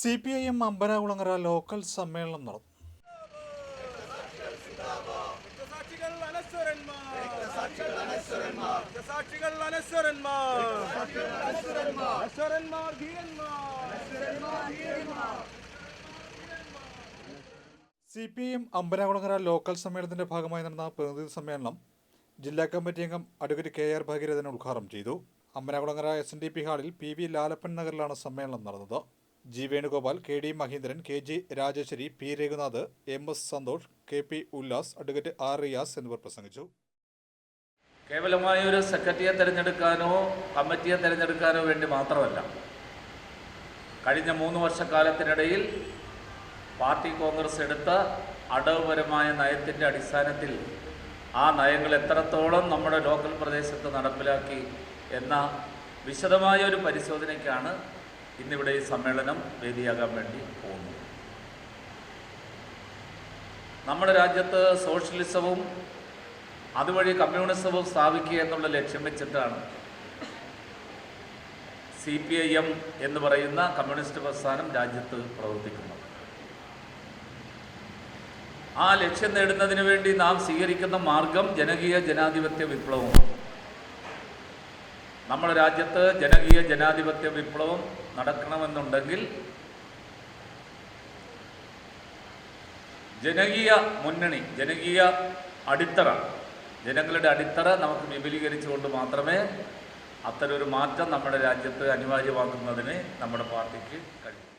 C P I M Ambarakulangara local സമ്മേളനം നടന്നു. C P I M Ambarakulangara local സമ്മേളനത്തിന്റെ ഭാഗമായി നടന്ന പ്രതിനിധി സമ്മേളനം ജില്ലാ കമ്മിറ്റി അംഗം അഡ്വക്കേറ്റ് കെ ആർ ഭാഗീരഥൻ ഉദ്ഘാടനം ചെയ്തു. Ambarakulangara S N D P ഹാളിൽ പി വി ലാലപ്പൻ നഗറിലാണ് സമ്മേളനം നടന്നത്. G Venugopal K D Maheendran K G Rajeswari P Raghunath M S Santhosh K P Ullas advocate R Riyas എന്നിവർ പ്രസംഗിച്ചു. കേവലമായ ഒരു സെക്രട്ടറിയെ തിരഞ്ഞെടുക്കാനോ കമ്മിറ്റിയെ തിരഞ്ഞെടുക്കാനോ വേണ്ടി മാത്രമല്ല. കഴിഞ്ഞ മൂന്ന് വർഷക്കാലത്തിനിടയിൽ പാർട്ടി കോൺഗ്രസ് എടുത്ത അടവുപരമായ നയത്തിന്റെ അടിസ്ഥാനത്തിൽ ആ നയങ്ങൾ എത്രത്തോളം നമ്മുടെ ലോക്കൽ പ്രദേശത്ത് നടപ്പിലാക്കി എന്ന വിശദമായ ഒരു പരിശോധനയ്ക്കാണ് ഇന്നിവിടെ ഈ സമ്മേളനം വേദിയാകാൻ വേണ്ടി പോകുന്നു. നമ്മുടെ രാജ്യത്ത് സോഷ്യലിസവും അതുവഴി കമ്മ്യൂണിസവും സ്ഥാപിക്കുക എന്നുള്ള ലക്ഷ്യം വെച്ചിട്ടാണ് സി പി ഐ എം എന്ന് പറയുന്ന കമ്മ്യൂണിസ്റ്റ് പ്രസ്ഥാനം രാജ്യത്ത് പ്രവർത്തിക്കുന്നത്. ആ ലക്ഷ്യം നേടുന്നതിന് വേണ്ടി നാം സ്വീകരിക്കുന്ന മാർഗം ജനകീയ ജനാധിപത്യ വിപ്ലവമാണ്. നമ്മുടെ രാജ്യത്ത് ജനകീയ ജനാധിപത്യ വിപ്ലവം നടക്കണമെന്നുണ്ടെങ്കിൽ ജനകീയ മുന്നണി ജനകീയ അടിത്തറ ജനങ്ങളുടെ അടിത്തറ നമുക്ക് വിപുലീകരിച്ചുകൊണ്ട് മാത്രമേ അത്തരമൊരു മാറ്റം നമ്മുടെ രാജ്യത്ത് അനിവാര്യമാക്കുന്നതിന് നമ്മുടെ പാർട്ടിക്ക് കഴിയും.